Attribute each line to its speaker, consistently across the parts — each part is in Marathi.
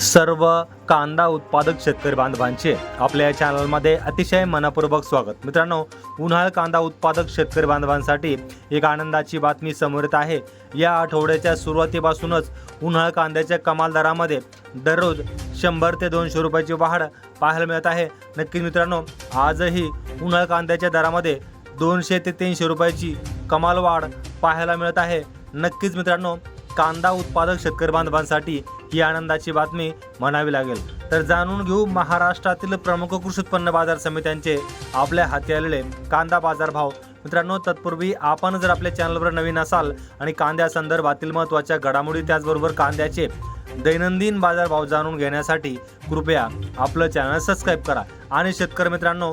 Speaker 1: सर्व कांदा उत्पादक शेतकरी बांधवांचे आपल्या या चॅनलमध्ये अतिशय मनपूर्वक स्वागत. मित्रांनो उन्हाळ कांदा उत्पादक शेतकरी बांधवांसाठी एक आनंदाची बातमी समोर येत आहे. या आठवड्याच्या सुरुवातीपासूनच उन्हाळ कांद्याच्या कमाल दरामध्ये दररोज शंभर ते दोनशे रुपयाची वाढ पाहायला मिळत आहे. नक्की मित्रांनो आजही उन्हाळ कांद्याच्या दरामध्ये दोनशे ते तीनशे रुपयाची कमाल वाढ पाहायला मिळत आहे. नक्कीच मित्रांनो कांदा उत्पादक शेतकरी बांधवांसाठी ही आनंदाची बातमी म्हणावी लागेल. तर जाणून घेऊ महाराष्ट्रातील प्रमुख कृषी उत्पन्न बाजार समित्यांचे आपल्या हाती आलेले कांदा बाजार भाव मित्रांनो तत्पूर्वी आपण जर आपल्या चॅनलवर नवीन असाल आणि कांद्या संदर्भातील महत्त्वाच्या घडामोडी त्याचबरोबर कांद्याचे दैनंदिन बाजारभाव जाणून घेण्यासाठी कृपया आपलं चॅनल सबस्क्राईब करा. आणि शेतकरी मित्रांनो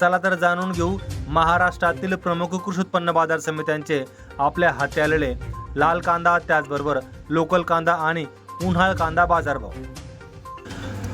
Speaker 1: चला तर जाणून घेऊ महाराष्ट्रातील प्रमुख कृषी उत्पन्न बाजार समित्यांचे आपल्या हाती आलेले लाल कांदा त्याचबरोबर लोकल कांदा आणि उन्हाळ कांदा बाजारभाव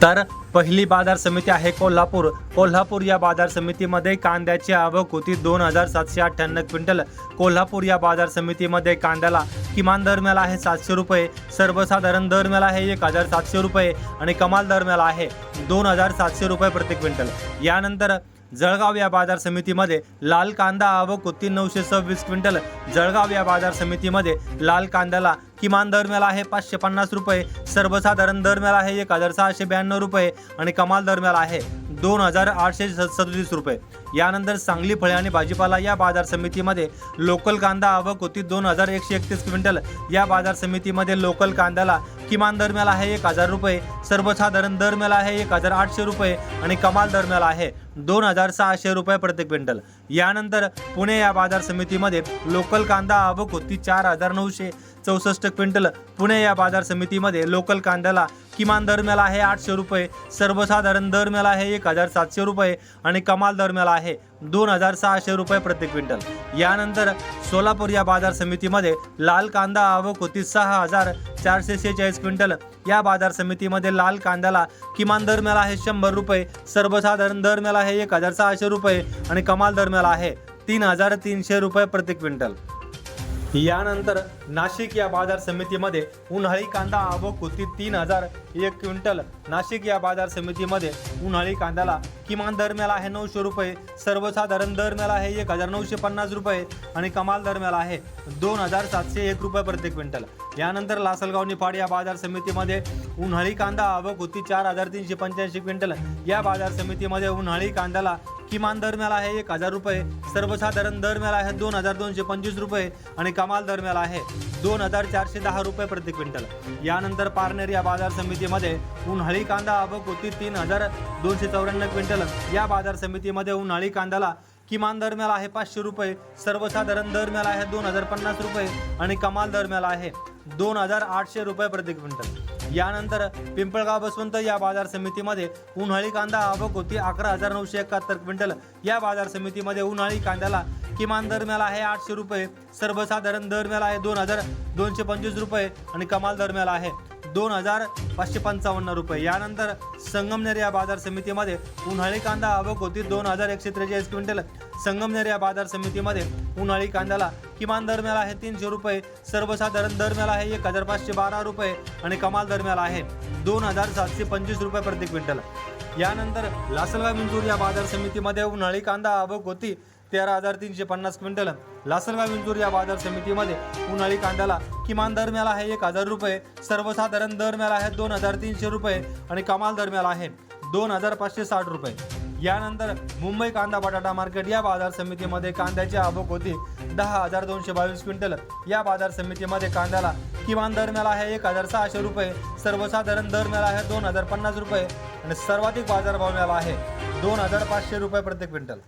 Speaker 1: तर पहिली बाजार समिती आहे कोल्हापूर. कोल्हापूर या बाजार समितीमध्ये कांद्याची आवक होती दोन हजार सातशे अठ्ठ्याण्णव क्विंटल. कोल्हापूर या बाजार समितीमध्ये कांद्याला किमान दर मिळाला आहे सातशे रुपये सर्वसाधारण दर मिळाला आहे एक हजार सातशे रुपये आणि कमाल दर मिळाला आहे दोन हजार सातशे रुपये प्रति क्विंटल. यानंतर जळगाव या बाजार समितीमध्ये लाल कांदा आवक होती नऊशे सव्वीस क्विंटल. जळगाव या बाजार समितीमध्ये लाल कांद्याला किमान दर मिळाला आहे पाचशे पन्नास रुपये. सर्वसाधारण दर मिळाला आहे एक हजार सहाशे ब्याण्णव रुपये आणि कमाल दर मिळाला आहे दोन हजार आठशे सदतीस रुपये. यानंतर सांगली फळे आणि भाजीपाला या बाजार समितीमध्ये लोकल कांदा आवक होती दोन हजार एकशे एकतीस क्विंटल. या बाजार समितीमध्ये लोकल कांद्याला किमान दर मिळाला आहे एक हजार रुपये. सर्वसाधारण दर मिळाला आहे एक हजार आठशे रुपये आणि कमाल दर मिळाला आहे दोन हजार सहाशे रुपये प्रति क्विंटल. यानंतर पुणे या बाजार समितीमध्ये लोकल कांदा आवक होती चार हजार नऊशे चौसष्ट क्विंटल. पुणे या बाजार समितीमध्ये लोकल कांद्याला किमान दर मिळाला आहे आठशे रुपये सर्वसाधारण दर मिळाला आहे एक हजार सातशे रुपये आणि कमाल दर मिळाला आहे दोन हजार सहाशे रुपये प्रति क्विंटल. यानंतर सोलापूर या बाजार समितीमध्ये लाल कांदा आवक होती सहा हजार चारशे सेहेचाळीस क्विंटल. या बाजार समितीमध्ये लाल कांद्याला किमान दर मिळाला आहे शंभर रुपये सर्वसाधारण दर मिळाला आहे एक हजार सहाशे रुपये आणि कमाल दर मिळाला आहे तीन हजार तीनशे रुपये प्रति क्विंटल. यानंतर नाशिक या बाजार समितीमध्ये उन्हाळी कांदा आवक होती तीन हजार एक क्विंटल. नाशिक या बाजार समितीमध्ये उन्हाळी कांद्याला किमान दर मिळाला आहे नऊशे रुपये सर्वसाधारण दर मिळाला आहे एक हजार नऊशे पन्नास रुपये आणि कमाल दर मिळाला आहे दोन हजार सातशे एक रुपये प्रति क्विंटल. यानंतर लासलगाव निफाड या बाजार समितीमध्ये उन्हाळी कांदा आवक होती चार हजार तीनशे पंच्याऐंशी क्विंटल. या बाजार समितीमध्ये उन्हाळी कांद्याला किमान दर मिळाला आहे एक हजार रुपये. सर्वसाधारण दर मिळाला आहे दोन हजार दोनशे पंचवीस रुपये आणि कमाल दर मिळाला आहे दोन हजार चारशे दहा रुपये प्रति क्विंटल. यानंतर पारनेर या बाजार समितीमध्ये उन्हाळी कांदा आवक होती तीन हजार दोनशे चौऱ्याण्णव क्विंटल. या बाजार समितीमध्ये उन्हाळी कांद्याला किमान दर मिळाला आहे पाचशे रुपये सर्वसाधारण दर मिळाला आहे दोन हजार पन्नास रुपये आणि कमाल दर मिळाला आहे दोन हजार आठशे रुपये प्रति क्विंटल. यानंतर पिंपळगाव बसवंत या बाजार समितीमध्ये उन्हाळी कांदा आवक होती अकरा हजार नऊशे एकाहत्तर क्विंटल. या बाजार समितीमध्ये उन्हाळी कांद्याला किमान दर मिळाला आहे आठशे रुपये सर्वसाधारण दर मिळाला आहे दोन हजार दोनशे पंचवीस रुपये आणि कमाल दर मिळाला आहे दोन हजार पाचशे पंचावन्न रुपये. यानंतर संगमनेर या बाजार समितीमध्ये उन्हाळी कांदा आवक होती दोन हजार एकशे त्रेचाळीस क्विंटल. संगमनेर या बाजार समितीमध्ये उन्हाळी कांद्याला किमान दर मिळाला आहे तीनशे रुपये सर्वसाधारण दर मिळाला आहे एक हजार पाचशे बारा रुपये आणि कमाल दर मिळाला आहे दोन हजार सातशे पंचवीस रुपये प्रति क्विंटल. यानंतर लासलगाव विंचूर या बाजार समितीमध्ये उन्हाळी कांदा आवक होती तेरा हजार तीनशे पन्नास क्विंटल. लासलगाव विंचूर या बाजार समितीमध्ये उन्हाळी कांद्याला किमान दर मिळाला आहे एक हजार रुपये सर्वसाधारण दर मिळाला आहे दोन हजार तीनशे रुपये आणि कमाल दर मिळाला आहे दोन हजार पाचशे साठ रुपये. यानंतर मुंबई कांदा बटाटा मार्केट या बाजार समितीमध्ये कांद्याची आवक होती दहा हजार दोनशे बावीस क्विंटल. या बाजार समितीमध्ये कांद्याला किमान दर मिळाला आहे एक हजार सहाशे रुपये सर्वसाधारण दर मिळाला आहे दोन हजार पन्नास रुपये आणि सर्वाधिक बाजारभाव मिळाला आहे दोन हजार पाचशे रुपये प्रति क्विंटल.